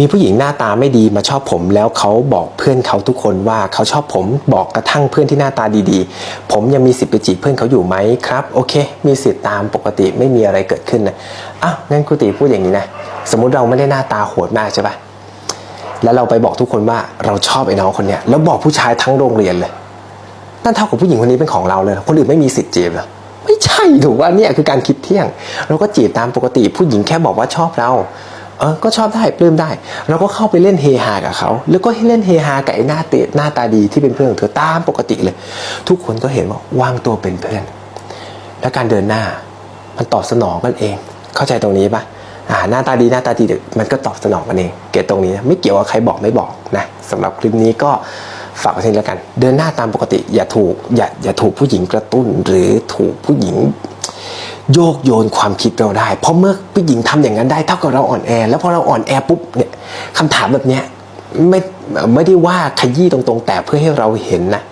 มีผู้หญิงหน้าตาไม่ดีมาชอบผมแล้วเขาบอกเพื่อนเขาทุกคนว่าเขาชอบผมบอกกระทั่งเพื่อนที่หน้าตาดีๆ ผมยังมีสิทธิ์ไปจีบเพื่อนเขาอยู่ไหมครับโอเค มีสิทธิ์ตามปกติไม่มีอะไรเกิดขึ้นนะอ้าวงั้นครูติพูดอย่างนี้นะ สมมุติเราไม่ได้หน้าตาโหดมากใช่ปะแล้วเราไปบอกทุกคนว่าเราชอบไอ้น้องคนเนี้ยแล้วบอกผู้ชายทั้งโรงเรียนเลยนั่นเท่ากับผู้หญิงคนนี้เป็นของเราเลยคนอื่นไม่มีสิทธิ์จีบเหรอไม่ใช่ถูกว่าเนี่ยคือการคิดเที่ยง เราก็จีบตามปกติผู้หญิงแค่บอกว่าชอบเรา เออก็ชอบได้ปลื้มได้ เราก็เข้าไปเล่นเฮฮากับเขา แล้วก็ให้เล่นเฮฮากับไอ้หน้าเตะหน้าตาดีที่เป็นเพื่อนของเธอตามปกติเลย ทุกคนก็เห็นว่าวางตัวเป็นเพื่อน และการเดินหน้ามันตอบสนองกันเอง เข้าใจตรงนี้ปะอ่าหน้าตาดีหน้าตาดีมันก็ตอบสนองกันเอง เกตตรงนี้นะไม่เกี่ยวว่าใครบอกไม่บอกนะสำหรับคลิปนี้ก็ฝากไว้ที่แล้วกัน เดินหน้าตามปกติอย่าถูกอย่าอย่าถูกผู้หญิงกระตุ้น หรือถูกผู้หญิง โยกโยนความคิดเราได้ เพราะเมื่อผู้หญิงทำอย่างนั้นได้เท่ากับเราอ่อนแอ แล้วพอเราอ่อนแอปุ๊บเนี่ยคำถามแบบเนี้ยไม่ไม่ได้ว่าขยี้ตรงๆ แต่เพื่อให้เราเห็นนะ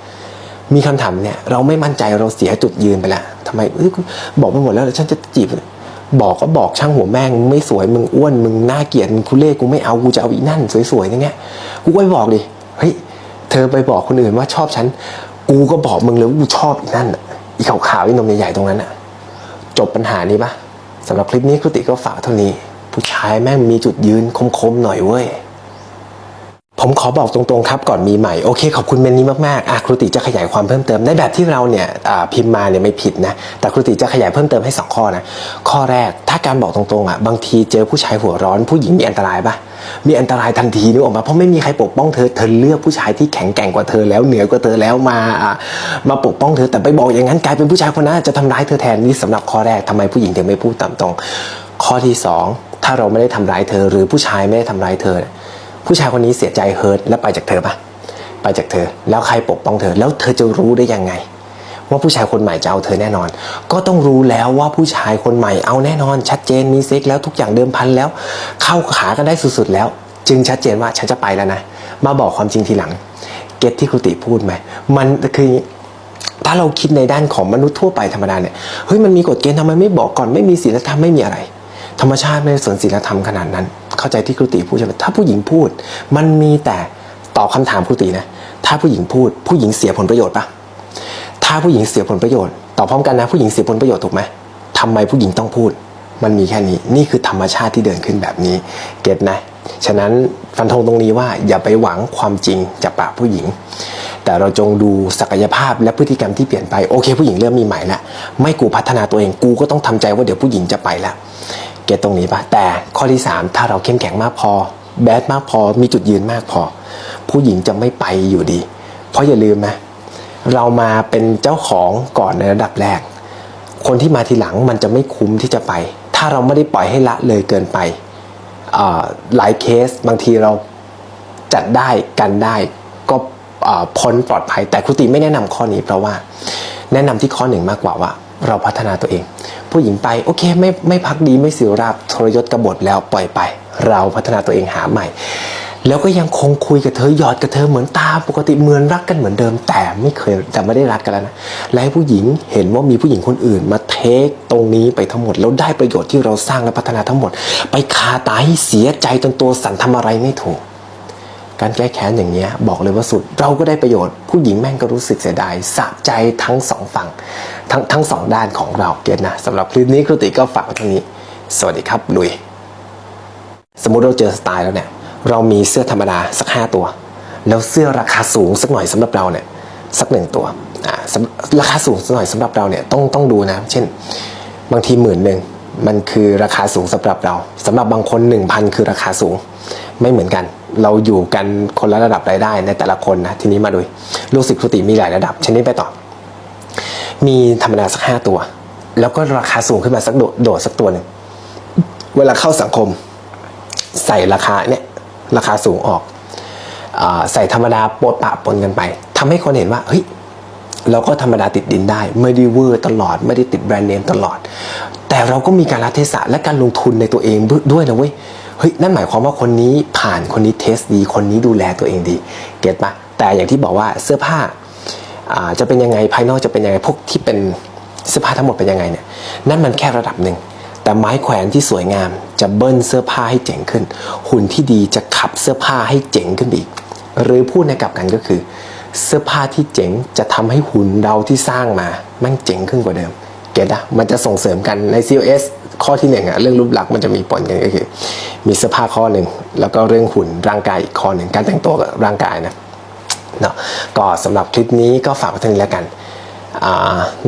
มีคำถามเนี่ยเราไม่มั่นใจเราเสียจุดยืนไปแล้วทำไมเอ้ยบอกไปหมดแล้วฉันจะจีบบอกก็บอกช่างหัวแม่งมึงไม่สวยมึงอ้วนมึงน่าเกลียดมึงคุเล่กูไม่เอากูจะเอาอีนั่น สวยๆอย่างเงี้ยกูก็ไปบอกดิเฮ้ยเธอไปบอกคนอื่นว่าชอบฉันกูก็บอกมึงเลยว่ากูชอบอีนั่นอีขาวๆอีนมใหญ่ๆตรงนั้นอะ จบปัญหานี้ปะสำหรับคลิปนี้ครูติก็ฝากเท่านี้ ผู้ชายแม่งมีจุดยืนคมๆหน่อยเว้ยผมขอบอกตรงๆครับก่อนมีใหม่โอเคขอบคุณเมนนี้มากๆอะครูติจะขยายความเพิ่มเติมในแบบที่เราเนี่ยพิมพ์มาเนี่ยไม่ผิดนะแต่ครูติจะขยายเพิ่มเติมให้ 2 ข้อนะข้อแรกถ้าการบอกตรงๆอะบางทีเจอผู้ชายหัวร้อนผู้หญิงมีอันตรายปะ มีอันตรายทันทีนึกออกมาเพราะไม่มีใครปกป้องเธอเธอเลือกผู้ชายที่แข็งแกร่งกว่าเธอแล้วเหนือกว่าเธอแล้วมามาปกป้องเธอแต่ไปบอกอย่างนั้นกลายเป็นผู้ชายคนนั้นจะทำร้ายเธอแทนนี่สำหรับข้อแรกทำไมผู้หญิงถึงไม่พูดตามตรง ข้อที่สองถ้าเราไม่ได้ทำร้ายเธอ หรือผู้ชายไม่ได้ทำร้ายเธอ ผู้ชายคนนี้เสียใจเฮิร์ตแล้วไปจากเธอปะไปจากเธอ แล้วใครปกป้องเธอ แล้วเธอจะรู้ได้ยังไง ว่าผู้ชายคนใหม่จะเอาเธอแน่นอน ก็ต้องรู้แล้วว่าผู้ชายคนใหม่เอาแน่นอน ชัดเจนมีเซ็กแล้วทุกอย่างเดิมพันแล้ว เข้าขากันได้สุดๆแล้ว จึงชัดเจนว่าฉันจะไปแล้วนะ มาบอกความจริงทีหลัง เก็ตที่ครูติพูดไหมมันคือถ้าเราคิดในด้านของมนุษย์ทั่วไปธรรมดาเนี่ยเฮ้ยมันมีกฎเกณฑ์ทำไมไม่บอกก่อนไม่มีศีลธรรมไม่มีอะไร ธรรมชาติไม่ได้สนศีลธรรมขนาดนั้น เข้าใจที่ครูติพูดใช่ไหมถ้าผู้หญิงพูด มันมีแต่ตอบคำถามครูตินะ ถ้าผู้หญิงพูด ผู้หญิงเสียผลประโยชน์ปะ ถ้าผู้หญิงเสียผลประโยชน์ตอบพร้อมกันนะผู้หญิงเสียผลประโยชน์ถูกไหมทำไมผู้หญิงต้องพูด มันมีแค่นี้นี่คือธรรมชาติที่เดินขึ้นแบบนี้ เก็ตนะ ฉะนั้นฟันธงตรงนี้ว่าอย่าไปหวังความจริงจากปากผู้หญิง แต่เราจงดูศักยภาพและพฤติกรรมที่เปลี่ยนไปโอเค ผู้หญิงเริ่มมีใหม่ละไม่กูพัฒนาตัวเองกูก็ต้องทำใจว่าเดี๋ยวผู้หญิงจะไปละเก็ตตรงนี้ปะแต่ข้อที่ 3 ถ้าเราเข้มแข็งมากพอแบดมากพอมีจุดยืนมากพอ ผู้หญิงจะไม่ไปอยู่ดี เพราะอย่าลืมนะ เรามาเป็นเจ้าของก่อนในระดับแรก คนที่มาทีหลังมันจะไม่คุ้มที่จะไป ถ้าเราไม่ได้ปล่อยให้ละเลยเกินไปหลายเคสบางทีเราจัดได้กันได้ก็พ้นปลอดภัย แต่ครูติไม่แนะนำข้อนี้เพราะว่าแนะนำที่ข้อหนึ่งมากกว่าว่า เราพัฒนาตัวเอง ผู้หญิงไปโอเคไม่ไม่พักดีไม่เสียราบทรยศกระบฏแล้วปล่อยไป เราพัฒนาตัวเองหาใหม่ แล้วก็ยังคงคุยกับเธอหยอดกับเธอเหมือนตาปกติเหมือนรักกันเหมือนเดิม แต่ไม่เคยแต่ไม่ได้รักกันแล้วนะและให้ผู้หญิงเห็นว่ามีผู้หญิงคนอื่น มาเทคตรงนี้ไปทั้งหมดแล้วได้ประโยชน์ที่เราสร้างและพัฒนาทั้งหมด ไปคาตาให้เสียใจจนตัวสั่นทำอะไรไม่ถูก การแก้แค้นอย่างเงี้ยบอกเลยว่าสุดเราก็ได้ประโยชน์ ผู้หญิงแม่งก็รู้สึกเสียดายสะใจทั้งสองฝั่งทั้งทั้งสองด้านของเราเก็ตนะสำหรับคลิปนี้ครูติก็ฝากไว้เท่านี้ สวัสดีครับลุยสมมุติเราเจอสไตล์แล้วเนี่ย เรามีเสื้อธรรมดาสักห้าตัว แล้วเสื้อราคาสูงสักหน่อยสำหรับเราเนี่ยสักหนึ่งตัวราคาสูงสักหน่อยสำหรับเราเนี่ยต้องต้องดูนะ เช่น บางทีหมื่นหนึ่งมันคือราคาสูงสำหรับเราสำหรับบางคนหนึ่งพันคือราคาสูงไม่เหมือนกัน เราอยู่กันคนละระดับรายได้ในแต่ละคนนะทีนี้มาดูลูกศิษย์ครูติมีหลายระดับชนิดไปต่อ มีธรรมดาสักห้าตัว แล้วก็ราคาสูงขึ้นมาสักโดดโดดสักตัวหนึ่งเวลาเข้าสังคม ใส่ราคาเนี่ย ราคาสูงออกอใส่ธรรมดาโปะปะปนกันไปทำให้คนเห็นว่าเฮ้ยเราก็ธรรมดาติดดินได้ ไม่ได้เวอร์ตลอด ไม่ได้ติดแบรนด์เนมตลอด แต่เราก็มีการรัเทศะและการลงทุนในตัวเองด้วยนะเว้ยเฮ้ยนั่นหมายความว่าคนนี้ผ่านคนนี้เทสดีคนนี้ดูแลตัวเองดี เก็ตปะแต่อย่างที่บอกว่าเสื้อผ้าจะเป็นยังไงภายนอกจะเป็นยังไงพวกที่เป็นเสื้อผ้าทั้งหมดเป็นยังไงเนี่ยนั่นมันแค่ระดับหนึ่งแต่ไม้แขวนที่สวยงามจะเบิ้ลเสื้อผ้าให้เจ๋งขึ้น หุ่นที่ดีจะ ขับเสื้อผ้าให้เจ๋งขึ้นไปอีก หรือพูดในกลับกันก็คือ เสื้อผ้าที่เจ๋งจะทำให้หุ่นเราที่สร้างมามันเจ๋งขึ้นกว่าเดิม เก็ตอะมันจะส่งเสริมกันใน COS ข้อที่หนึ่งอะเรื่องรูปลักษณ์มันจะมีปนกันก็คือ มีเสื้อผ้าข้อหนึ่งแล้วก็เรื่องหุ่นร่างกายอีกข้อหนึ่งการแต่งตัวกับร่างกายนะเนาะก็สำหรับคลิปนี้ก็ฝากไว้เท่านี้แล้วกัน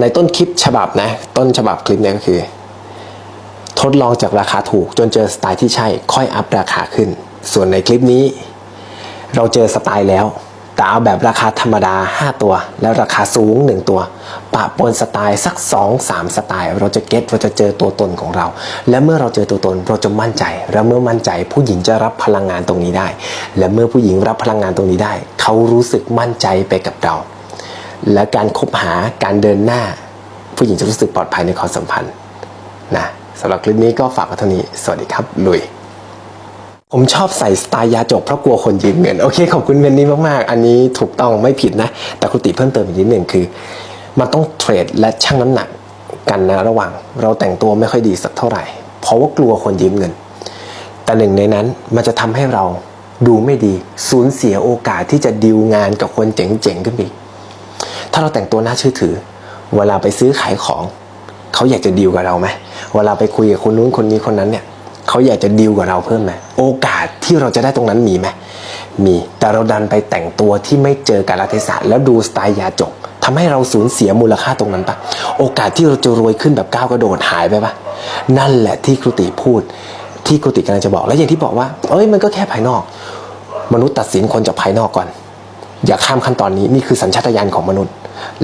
ในต้นคลิปฉบับนะ ต้นฉบับคลิปเนี้ก็คือ ทดลองจากราคาถูกจนเจอสไตล์ที่ใช่ค่อยอัพราคาขึ้น ส่วนในคลิปนี้ เราเจอสไตล์แล้ว แต่เอาแบบราคาธรรมดา 5 ตัว แล้วราคาสูง 1 ตัว ปะปนสไตล์สัก 2 3 สไตล์ เราจะเก็ตเราจะเจอตัวตนของเรา และเมื่อเราเจอตัวตนเราจะมั่นใจ และเมื่อมั่นใจ ผู้หญิงจะรับพลังงานตรงนี้ได้ และเมื่อผู้หญิงรับพลังงานตรงนี้ได้ เขารู้สึกมั่นใจไปกับเรา และการคบหาการเดินหน้า ผู้หญิงจะรู้สึกปลอดภัยในความสัมพันธ์นะสำหรับคลิปนี้ก็ฝากไว้เท่านี้ สวัสดีครับ ลุย ผมชอบใส่สไตล์ยาจกเพราะกลัวคนยืมเงิน โอเค ขอบคุณเงินนี้มาก ๆ อันนี้ถูกต้องไม่ผิดนะ แต่คุณติเพิ่มเติมอีกนิดหนึ่งคือ มันต้องเทรดและชั่งน้ำหนักกันนะระหว่าง เราแต่งตัวไม่ค่อยดีสักเท่าไหร่ เพราะว่ากลัวคนยืมเงิน แต่หนึ่งในนั้นมันจะทำให้เราดูไม่ดีสูญเสียโอกาสที่จะดีลงานกับคนเจ๋งๆขึ้นไปอีกถ้าเราแต่งตัวน่าเชื่อถือ เวลาไปซื้อขายของ เขาอยากจะดีลกับเราไหมเวลาไปคุยกับคนนู้นคนนี้คนนั้นเนี่ย เขาอยากจะดีลกับเราเพิ่มไหมโอกาสที่เราจะได้ตรงนั้นมีไหมมีแต่เราดันไปแต่งตัวที่ไม่เจอการลเทศะแล้วดูสไตล์ยาจกทำให้เราสูญเสียมูลค่าตรงนั้นปะโอกาสที่เราจะรวยขึ้นแบบก้าวกระโดดหายไปปะนั่นแหละที่ครูติพูด ที่ครูติกำลังจะบอกแล้วอย่างที่บอกว่า เอ้ยมันก็แค่ภายนอก มนุษย์ตัดสินคนจากภายนอกก่อน อย่าข้ามขั้นตอนนี้นี่คือสัญชาตญาณของมนุษย์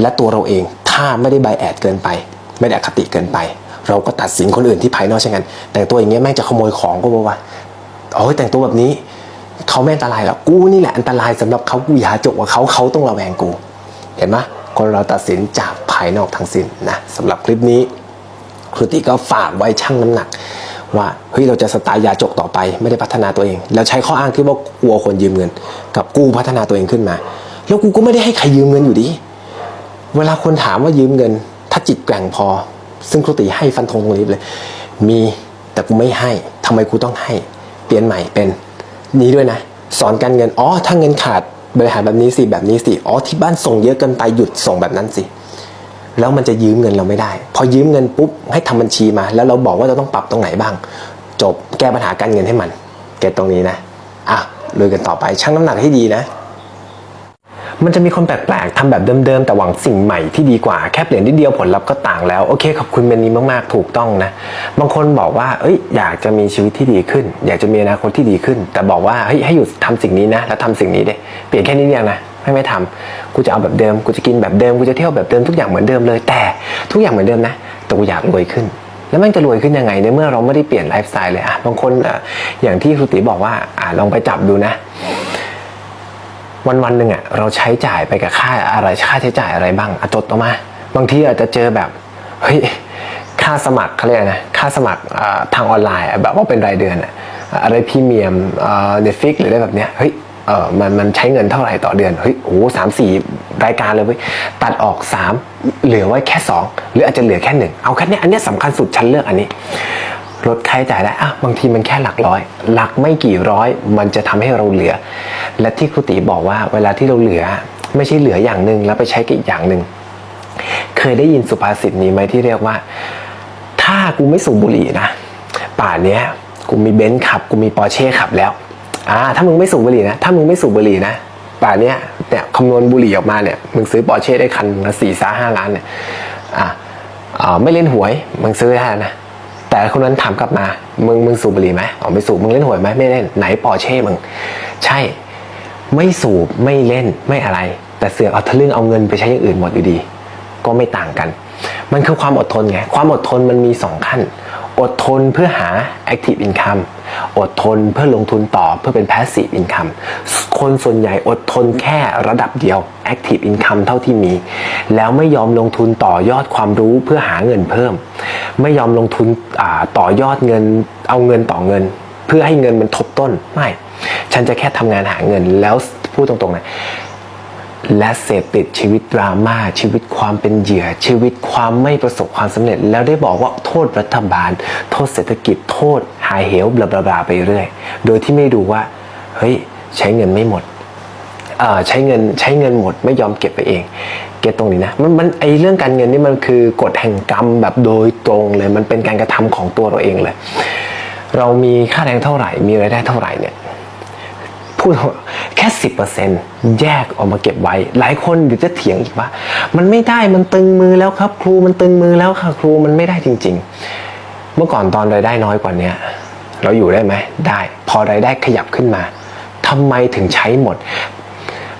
และตัวเราเองถ้าไม่ได้ไบแอดเกินไป ไม่ได้อคติเกินไป เราก็ตัดสินคนอื่นที่ภายนอกเช่นกันแต่งตัวอย่างเงี้ยแม่งจะขโมยของก็บอกว่าโอ้ยแต่งตัวแบบนี้เขาไม่อันตรายหรอกกูนี่แหละอันตรายสำหรับเขากูอย่าจกว่าเขาเขาต้องระแวงกู เห็นไหมคนเราตัดสินจากภายนอกทั้งสิ้นนะสำหรับคลิปนี้ครูติก็ฝากไว้ชั่งน้ำหนัก ว่าเฮ้ยเราจะสไตล์ยาจกต่อไปไม่ได้พัฒนาตัวเอง แล้วใช้ข้ออ้างที่ว่ากลัวคนยืมเงิน กับกูพัฒนาตัวเองขึ้นมา แล้วกูก็ไม่ได้ให้ใครยืมเงินอยู่ดี เวลาคนถามว่ายืมเงิน ถ้าจิตแกร่งพอ ซึ่งครูติให้ฟันธงตรงนี้เลย มีแต่กูไม่ให้ทำไมกูต้องให้ เปลี่ยนใหม่เป็น นี้ด้วยนะ สอนการเงินอ๋อถ้าเงินขาดบริหารแบบนี้สิแบบนี้สิอ๋อที่บ้านส่งเยอะเกินไปหยุดส่งแบบนั้นสิแล้วมันจะยืมเงินเราไม่ได้ พอยืมเงินปุ๊บให้ทำบัญชีมา แล้วเราบอกว่าเราต้องปรับตรงไหนบ้าง จบแก้ปัญหาการเงินให้มัน เก็ตตรงนี้นะอะลุยกันต่อไปชั่งน้ำหนักให้ดีนะ มันจะมีคนแปลกๆทำแบบเดิมๆ แต่หวังสิ่งใหม่ที่ดีกว่า แค่เปลี่ยนนิดเดียวผลลัพธ์ก็ต่างแล้ว โอเค ขอบคุณเมนนี้มากๆ ถูกต้องนะ บางคนบอกว่า เอ้ย อยากจะมีชีวิตที่ดีขึ้น อยากจะมีอนาคตที่ดีขึ้น แต่บอกว่า เฮ้ย ให้หยุดทำสิ่งนี้นะ แล้วทำสิ่งนี้เด้ เปลี่ยนแค่นี้เดียวนะ ไม่ไม่ทำกูจะเอาแบบเดิม กูจะกินแบบเดิม กูจะเที่ยวแบบเดิม ทุกอย่างเหมือนเดิมเลย แต่ทุกอย่างเหมือนเดิมนะ แต่กูอยากรวยขึ้นแล้วมันจะรวยขึ้นยังไงในเมื่อเราไม่ได้เปลี่ยนไลฟ์สไตล์เลยอะบางคนอะอย่างที่ครูติบอกว่าอ่าลองไปจับดูนะ วันวันหนึ่งอะเราใช้จ่ายไปกับค่าอะไรค่าใช้จ่ายอะไรบ้างอจดออกมา บางทีอาจจะเจอแบบเฮ้ยค่าสมัครเขาเรียกนะค่าสมัครทางออนไลน์แบบว่าเป็นรายเดือนอะอะไรพรีเมียมเน็ตฟิกหรืออะไรแบบเนี้ยเฮ้ยเออมันมันใช้เงินเท่าไหร่ต่อเดือนเฮ้ยโอ้สามสี่รายการเลยเว้ยตัดออกสามเหลือไว้แค่สองหรืออาจจะเหลือแค่หนึ่งเอาแค่เนี้ยอันเนี้ยสำคัญสุดฉันเลือกอันนี้ ลดค่าใช้จ่ายได้อะบางทีมันแค่หลักร้อย หลักไม่กี่ร้อย มันจะทำให้เราเหลือ และที่ครูติบอกว่าเวลาที่เราเหลือ ไม่ใช่เหลืออย่างหนึ่งแล้วไปใช้กับอีกอย่างหนึ่งเคยได้ยินสุภาษิตนี้ไหมที่เรียกว่า ถ้ากูไม่สูบบุหรี่นะป่านนี้กูมีเบนซ์ขับ กูมีปอร์เช่ขับแล้วอ่าถ้ามึงไม่สูบบุหรี่นะ ถ้ามึงไม่สูบบุหรี่นะป่านนี้เนี่ยคำนวณบุหรี่ออกมาเนี่ยมึงซื้อปอร์เช่ได้คันละสี่สาห้าล้านเนี่ยอ่าอ่าไม่เล่นหวยมึงซื้อได้นะ แต่คนนั้นถามกลับมา มึงมึงสูบบุหรี่ไหมอ๋อไม่สูบ มึงเล่นหวยไหมไม่เล่น ไหนปอร์เช่มึง ใช่ ไม่สูบ ไม่เล่น ไม่อะไร แต่เสือกเอาทะลึ่งเอาเงินไปใช้อย่างอื่นหมดอยู่ดี ก็ไม่ต่างกัน มันคือความอดทนไง ความอดทนมันมีสองขั้น อดทนเพื่อหา active income อดทนเพื่อลงทุนต่อเพื่อเป็น passive income คนส่วนใหญ่อดทนแค่ระดับเดียว active income เท่าที่มี แล้วไม่ยอมลงทุนต่อยอดความรู้เพื่อหาเงินเพิ่ม ไม่ยอมลงทุนต่อยอดเงินเอาเงินต่อเงิน เพื่อให้เงินมันทบต้นไม่ ฉันจะแค่ทำงานหาเงินแล้วพูดตรงๆนะ และเสพติดชีวิตดราม่าชีวิตความเป็นเหยื่อ ชีวิตความไม่ประสบความสำเร็จ แล้วได้บอกว่าโทษรัฐบาล โทษเศรษฐกิจโทษหายเหวบลาบลาไปเรื่อย โดยที่ไม่ดูว่าเฮ้ยใช้เงินไม่หมดใช้เงินใช้เงินหมดไม่ยอมเก็บไปเองเก็ตตรงนี้นะมันมันไอเรื่องการเงินนี่มันคือกฎแห่งกรรมแบบโดยตรงเลยมันเป็นการกระทำของตัวเราเองเลย เรามีค่าแรงเท่าไหร่มีรายได้เท่าไหร่เนี่ย พูดแค่สิบเปอร์เซ็นแยกออกมาเก็บไว้ หลายคนเดี๋ยวจะเถียงอีกว่า มันไม่ได้มันตึงมือแล้วครับ ครูมันตึงมือแล้วค่ะครูมันไม่ได้จริง ๆ เมื่อก่อนตอนรายได้น้อยกว่าเนี้ยเราอยู่ได้ไหมได้ พอรายได้ขยับขึ้นมาทำไมถึงใช้หมด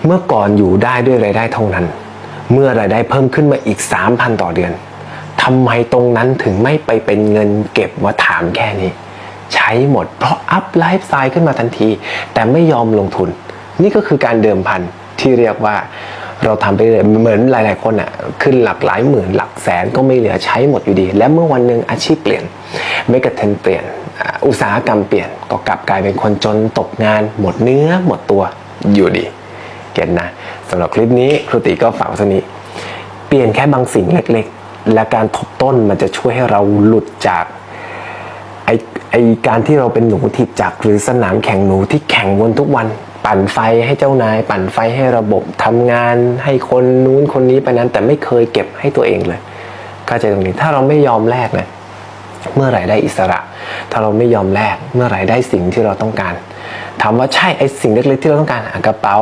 เมื่อก่อนอยู่ได้ด้วยรายได้เท่านั้น เมื่อรายได้เพิ่มขึ้นมาอีก 3,000 ต่อเดือนทำไมตรงนั้นถึงไม่ไปเป็นเงินเก็บว่าถามแค่นี้ ใช้หมด เพราะอัพไลฟ์สไตล์ขึ้นมาทันที แต่ไม่ยอมลงทุน นี่ก็คือการเดิมพันที่เรียกว่าเราทำไปเรื่อยเหมือนหลาย ๆ คนอะขึ้นหลักหลายหมื่นหลักแสนก็ไม่เหลือใช้หมดอยู่ดี และเมื่อวันหนึ่งอาชีพเปลี่ยนเมกะเทนเปลี่ยน อุตสาหกรรมเปลี่ยนก็กลับกลายเป็นคนจนตกงาน หมดเนื้อหมดตัวอยู่ดี เก็ตนะสำหรับคลิปนี้ครูติก็ฝากไว้เท่านี้ เปลี่ยนแค่บางสิ่งเล็ก ๆ และการทบต้นมันจะช่วยให้เราหลุดจาก ไอการที่เราเป็นหนูทิดจักรหรือสนามแข่งหนูที่แข่งวนทุกวัน ปั่นไฟให้เจ้านาย ปั่นไฟให้ระบบทำงาน ให้คนนู้นคนนี้ไปนั้น แต่ไม่เคยเก็บให้ตัวเองเลยเข้าใจตรงนี้ถ้าเราไม่ยอมแลกนะเมื่อไหร่ได้อิสระ ถ้าเราไม่ยอมแลกเมื่อไหร่ได้สิ่งที่เราต้องการถามว่าใช่ไอสิ่งเล็กๆที่เราต้องการกระเป๋า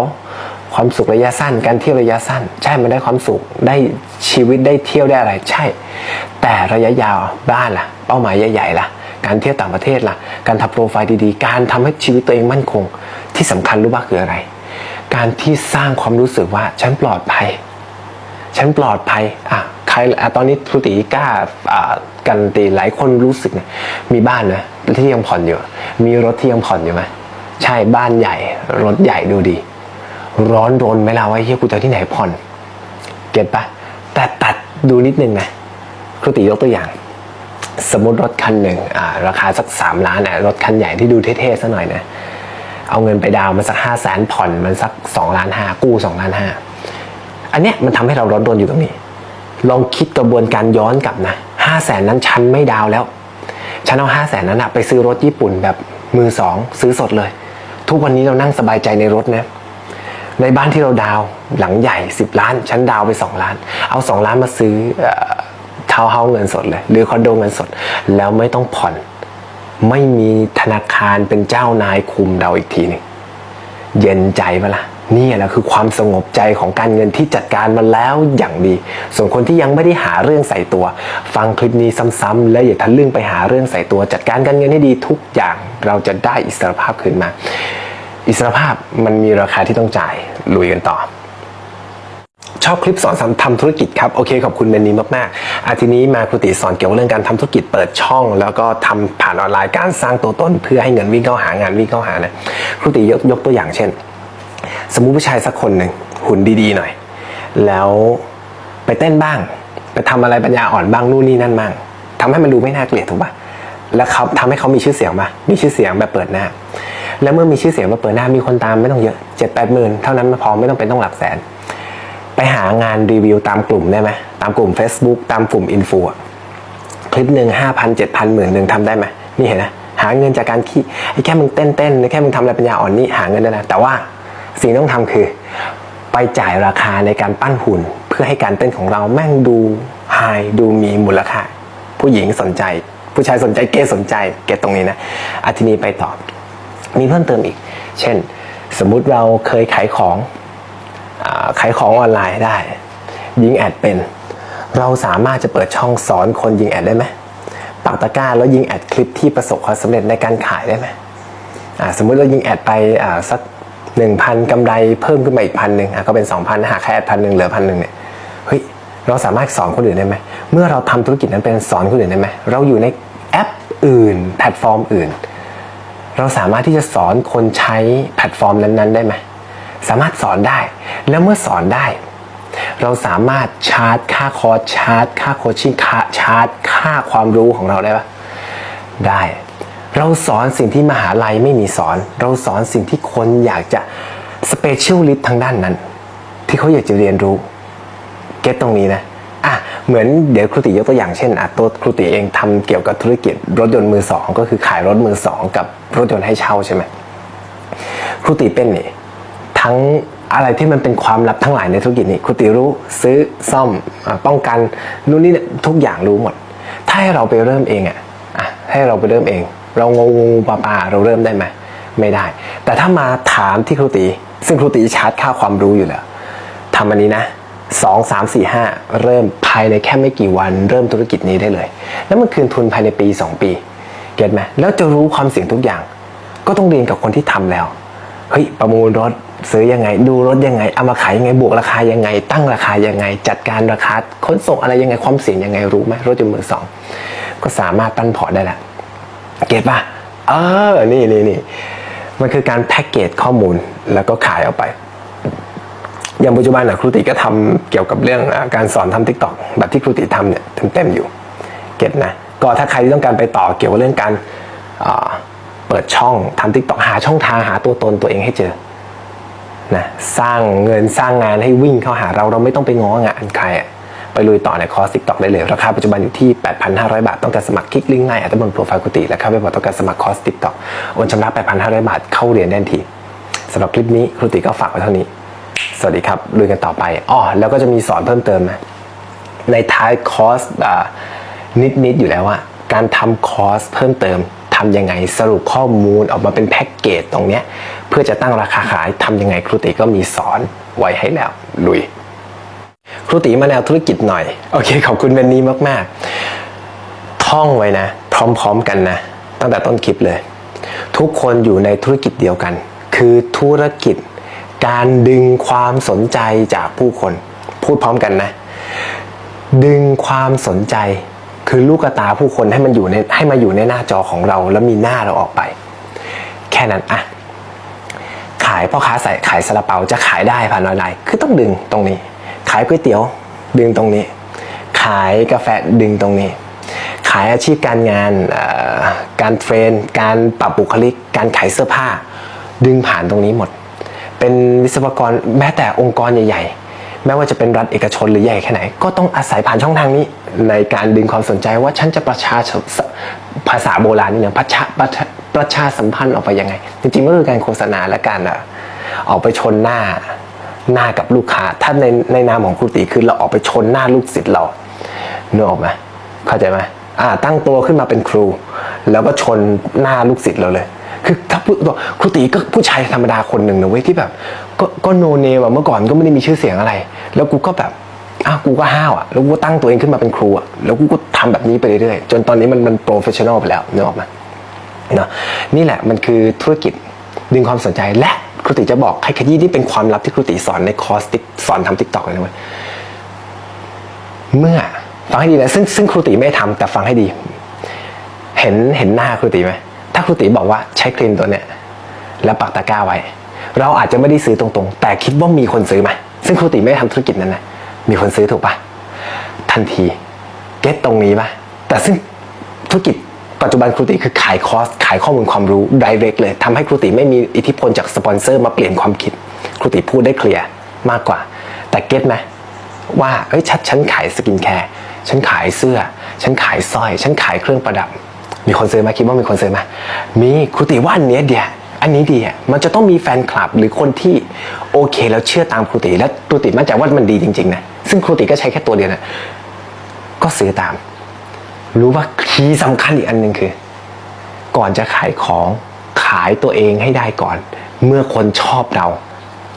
ความสุขระยะสั้น การเที่ยวระยะสั้น ใช่มันได้ความสุขได้ชีวิตได้เที่ยวได้อะไรใช่ แต่ระยะยาวบ้านล่ะ เป้าหมายใหญ่ๆล่ะ การเที่ยวต่างประเทศล่ะ การทำโปรไฟล์ดีๆ การทำให้ชีวิตตัวเองมั่นคง ที่สำคัญรู้บ้าคืออะไร การที่สร้างความรู้สึกว่าฉันปลอดภัย ฉันปลอดภัยอะใครอะตอนนี้ทุติกล้าอ่ากันตีหลายคนรู้สึกเนี่ยมีบ้านนะที่ยังผ่อนอยู่ มีรถที่ยังผ่อนอยู่ไหมใช่บ้านใหญ่ รถใหญ่ดูดี ร้อนรนไหมล่ะว่าเฮียกูจะที่ไหนผ่อน เก็ตปะแต่ตัดดูนิดนึงนะครูติยกตัวอย่าง สมมติรถคันหนึ่งราคาสักสามล้านนะรถคันใหญ่ที่ดูเท่ๆสักหน่อยนะ เอาเงินไปดาวมันสักห้าแสนผ่อนมันสักสองล้านห้ากู้สองล้านห้าอันเนี้ยมันทำให้เราร้อนรนอยู่ตรงนี้ ลองคิดกระบวนการย้อนกลับนะห้าแสนนั้นฉันไม่ดาวแล้ว ฉันเอาห้าแสนนั้นไปซื้อรถญี่ปุ่นแบบมือสองซื้อสดเลย ทุกวันนี้เรานั่งสบายใจในรถนะในบ้านที่เราดาวหลังใหญ่ 10 ล้าน ฉันดาวไป 2 ล้าน เอา 2 ล้านมาซื้อ ท้าเฮาเงินสดเลย หรือคอนโดเงินสด แล้วไม่ต้องผ่อน ไม่มีธนาคารเป็นเจ้านายคุมเราอีกทีหนึงเย็นใจปะละ่ะนี่แหละคือความสงบใจของการเงินที่จัดการมาแล้วอย่างดี ส่วนคนที่ยังไม่ได้หาเรื่องใส่ตัว ฟังคลิปนี้ซ้ำๆแล้วอย่าทะลึ่งไปหาเรื่องใส่ตัว จัดการการเงินให้ดีทุกอย่างเราจะได้อิสรภาพคืนมา อิสรภาพมันมีราคาที่ต้องจ่ายลุยกันต่อ ชอบคลิปสอนทำธุรกิจครับ โอเคขอบคุณเมนนี้มากๆอาทีนี้มาครูติสอนเกี่ยวกับเรื่องการทำธุรกิจเปิดช่อง แล้วก็ทำผ่านออนไลน์การสร้างตัวตนเพื่อให้เงินวิ่งเข้าหางานวิ่งเข้าหานะครูติยกยกตัวอย่างเช่น สมมุติผู้ชายสักคนหนึ่งหุ่นดีๆหน่อย แล้วไปเต้นบ้าง ไปทำอะไรปัญญาอ่อนบ้างนู่นนี่นั่นบ้างทำให้มันดูไม่น่าเกลียดถูกปะแล้วเขาทำให้เขามีชื่อเสียงมามีชื่อเสียงแบบเปิดหน้า แล้วเมื่อมีชื่อเสียงมาเปิดหน้ามีคนตามไม่ต้องเยอะเจ็ดแปดหมื่นเท่านั้นพอไม่ต้องเป็นต้องหลักแสน ไปหางานรีวิวตามกลุ่มได้ไหมตามกลุ่ม Facebook ตามกลุ่มอินฟูอะคลิปหนึ่งห้าพันเจ็ดพันหมื่นหนึ่งทำได้ไหมนี่เห็นนะหาเงินจากการขี้ไอ้แค่มึงเต้นเต้นๆแค่มึงทำอะไรปัญญาอ่อนนี่หาเงินได้นะแต่ว่าสิ่งที่ต้องทำคือ ไปจ่ายราคาในการปั้นหุ่น เพื่อให้การเต้นของเราแม่งดูไฮดูมีมูลค่า ผู้หญิงสนใจ ผู้ชายสนใจเกสนใจเกตตรงนี้นะอาทีนี้ไปต่อ มีเพิ่มเติมอีก เช่น สมมุติเราเคยขายของ ขายของออนไลน์ได้ ยิงแอดเป็น เราสามารถจะเปิดช่องสอนคนยิงแอดได้ไหมปักตะกร้าแล้วยิงแอดคลิปที่ประสบความสำเร็จในการขายได้ไหมสมมุติเรายิงแอดไปสักหนึ่งพันกำไรเพิ่มขึ้นมาอีกพันหนึ่งก็เป็นสองพันหากแค่แอดพันหนึ่งเหลือพันหนึ่งเนี่ยเฮ้ยเราสามารถสอนคนอื่นได้ไหมเมื่อเราทำธุรกิจนั้นเป็นสอนคนอื่นได้ไหมเราอยู่ในแอปอื่น แพลตฟอร์มอื่น เราสามารถที่จะสอนคนใช้แพลตฟอร์มนั้นๆ ได้ไหม สามารถสอนได้ แล้วเมื่อสอนได้ เราสามารถชาร์จค่าคอร์สชาร์จ ค่าโคชชิ่งชาร์จ ค่าความรู้ของเราได้ปะได้ เราสอนสิ่งที่มหาลัยไม่มีสอน เราสอนสิ่งที่คนอยากจะสเปเชียลลิสทางด้านนั้น ที่เขาอยากจะเรียนรู้เก็ตตรงนี้นะอะเหมือนเดี๋ยวครูติยกตัวอย่างเช่นอะตัวครูติเองทำเกี่ยวกับธุรกิจรถยนต์มือสองก็คือขายรถมือสองกับรถยนต์ให้เช่าใช่ไหมครูติเป็นนี่ ทั้งอะไรที่มันเป็นความลับทั้งหลายในธุรกิจนี้ครูติรู้ซื้อซ่อมอป้องกันนู่นนี่เนี่ยทุกอย่างรู้หมด ถ้าให้เราไปเริ่มเองอะให้เราไปเริ่มเอง เรางงงูปลาปาเราเริ่มได้ไหมไม่ได้ แต่ถ้ามาถามที่ครูติซึ่งครูติชาร์จค่าความรู้อยู่แล้วทำอันนี้นะสองสามสี่ห้าเริ่มภายในแค่ไม่กี่วัน เริ่มธุรกิจนี้ได้เลย แล้วมันคืนทุนภายในปี 2 ปีเก็ตไหมแล้วจะรู้ความเสี่ยงทุกอย่าง ก็ต้องเรียนกับคนที่ทำแล้วเฮ้ยประมูลรถ ซื้อยังไง ดูรถยังไง เอามาขายยังไง บวกราคายังไง ตั้งราคายังไง จัดการราคาขนส่งอะไรยังไง ความเสี่ยงยังไงรู้ไหมรถยนต์มือสอง ก็สามารถปั้นพอร์ตได้แล้วเก็ตป่ะ เออ นี่นี่นี่ มันคือการแพ็กเกจข้อมูลแล้วก็ขายออกไป อย่างปัจจุบันนะครูติก็ทำเกี่ยวกับเรื่องการสอนทำทิกตอกแบบที่ครูติทำเนี่ยเต็มๆอยู่ เก็ตนะ ก็ถ้าใครที่ต้องการไปต่อเกี่ยวกับเรื่องการเปิดช่องทำทิกตอกหาช่องทางหาตัวตนตัวเองให้เจอ นะสร้างเงินสร้างงานให้วิ่งเข้าหาเราเราไม่ต้องไปง้องานใครอะไปลุยต่อในคอร์สทิกตอกได้เลย ราคาปัจจุบันอยู่ที่ 8,500 บาท ต้องการสมัครคลิกลิงก์ในอัตบนโปรไฟล์กุฏิและเข้าไปบอกต้องการสมัครคอร์สทิกตอกโอนชำระ 8,500 บาท เข้าเรียนได้ทันทีสำหรับคลิปนี้ครูติก็ฝากไว้เท่านี้ สวัสดีครับลุยกันต่อไปอ๋อแล้วก็จะมีสอนเพิ่มเติมนะในท้ายคอร์สนิดนิดๆอยู่แล้วว่าการทำคอร์สเพิ่มเติม ทำยังไงสรุปข้อมูลออกมาเป็นแพ็กเกจตรงเนี้ยเพื่อจะตั้งราคาขายทำยังไงครูติก็มีสอนไว้ให้แล้วลุยครูติมาแนวธุรกิจหน่อย โอเค ขอบคุณเวนนี้มาก ๆ ท่องไว้นะ พร้อม ๆ กันนะ ตั้งแต่ต้นคลิปเลย ทุกคนอยู่ในธุรกิจเดียวกัน คือธุรกิจ การดึงความสนใจจากผู้คน พูดพร้อมกันนะ ดึงความสนใจ คือลูกตาผู้คนให้มันอยู่ในให้มาอยู่ในหน้าจอของเรา แล้วมีหน้าเราออกไป แค่นั้นอะขายพ่อค้าใส่ขายซาลาเปาจะขายได้ผ่านออนไลน์คือต้องดึงตรงนี้ ขายก๋วยเตี๋ยวดึงตรงนี้ ขายกาแฟดึงตรงนี้ ขายอาชีพการงานการเทรนการปรับบุคลิก การขายเสื้อผ้า ดึงผ่านตรงนี้หมด เป็นวิศวกรแม้แต่องค์กรใหญ่ ๆ แม้ว่าจะเป็นรัฐเอกชนหรือใหญ่แค่ไหน ก็ต้องอาศัยผ่านช่องทางนี้ ในการดึงความสนใจว่าฉันจะประชาภาษาโบราณนี่เนี่ยประชาประชาประชาสัมพันธ์ออกไปยังไง จริงๆก็คือการโฆษณาและการอะออกไปชนหน้าหน้ากับลูกค้า ถ้าในในนามของครูตีคือเราออกไปชนหน้าลูกศิษย์เราเนื้อออกไหมเข้าใจไหมอ่าตั้งตัวขึ้นมาเป็นครู แล้วก็ชนหน้าลูกศิษย์เราเลย คือถ้าพูดตัวครูตีก็ผู้ชายธรรมดาคนหนึ่งนะเว้ยที่แบบ ก็ก็โนเนมอะเมื่อก่อนก็ไม่ได้มีชื่อเสียงอะไร แล้วกูก็แบบอ้าวกูก็ห้าวอะแล้วกูก็ตั้งตัวเองขึ้นมาเป็นครูอะแล้วกูก็ทำแบบนี้ไปเรื่อยๆจนตอนนี้มันมันโปรเฟชชั่นอลไปแล้วนึกออกไหมเนาะนี่แหละมันคือธุรกิจดึงความสนใจและครูติจะบอกให้ขยี้นี่เป็นความลับที่ครูติสอนในคอร์สติ๊กสอนทำทิกตอกเลยนะเว้ยเมื่อฟังให้ดีนะซึ่งซึ่งครูติไม่ทำแต่ฟังให้ดี เห็นเห็นหน้าครูติไหมถ้าครูติบอกว่าใช้ครีมตัวเนี้ยแล้วปักตะกร้าไว้ เราอาจจะไม่ได้ซื้อตรงๆ แต่คิดว่ามีคนซื้อไหมซึ่งครูติไม่ได้ทำธุรกิจนั้นนะมีคนซื้อถูกปะทันทีเก็ตตรงนี้ปะแต่ซึ่งธุรกิจปัจจุบันครูติคือขายคอร์สขายข้อมูลความรู้ direct เลยทำให้ครูติไม่มีอิทธิพลจากสปอนเซอร์มาเปลี่ยนความคิดครูติพูดได้เคลียร์มากกว่า แต่เก็ตไหมว่าเอ้ยฉันฉันขายสกินแคร์ฉันขายเสื้อ ฉันขายสร้อย ฉันขายเครื่องประดับ มีคนซื้อไหมคิดว่ามีคนซื้อไหมมีครูติว่านเนี้ยเดีย อันนี้ดีอะมันจะต้องมีแฟนคลับหรือคนที่โอเคแล้วเชื่อตามครูติและครูติมั่นใจว่ามันดีจริงๆนะซึ่งครูติก็ใช้แค่ตัวเดียวนะก็ซื้อตาม รู้ว่าคีย์สำคัญอีกอันหนึ่งคือ ก่อนจะขายของขายตัวเองให้ได้ก่อน เมื่อคนชอบเรา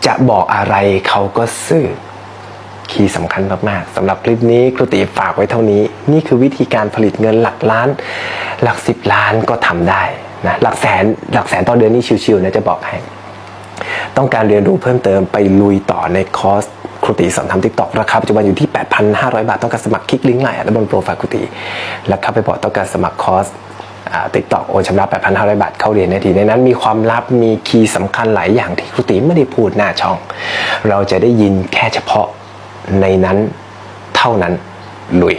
จะบอกอะไรเขาก็ซื้อคีย์สำคัญมากๆสำหรับคลิปนี้ครูตีฝากไว้เท่านี้ นี่คือวิธีการผลิตเงินหลักล้าน หลักสิบล้านก็ทำได้ นะหลักแสนหลักแสนต่อเดือนนี่ชิวๆนะจะบอกให้ ต้องการเรียนรู้เพิ่มเติมไปลุยต่อในคอร์สครูตีสอนทำทิกตอกราคาปัจจุบันอยู่ที่ 8,500 บาท ต้องการสมัครคลิกลิงก์ไลน์และบนโปรไฟล์ครูตีแล้วเข้าไปบอกต้องการสมัครคอร์สติ๊กตอกโอนชำระ 8,500 บาท เข้าเรียนในทีในนั้นมีความลับมีคีย์สำคัญหลายอย่างที่ครูตีไม่ได้พูดหน้าช่อง เราจะได้ยินแค่เฉพาะในนั้นเท่านั้นลุย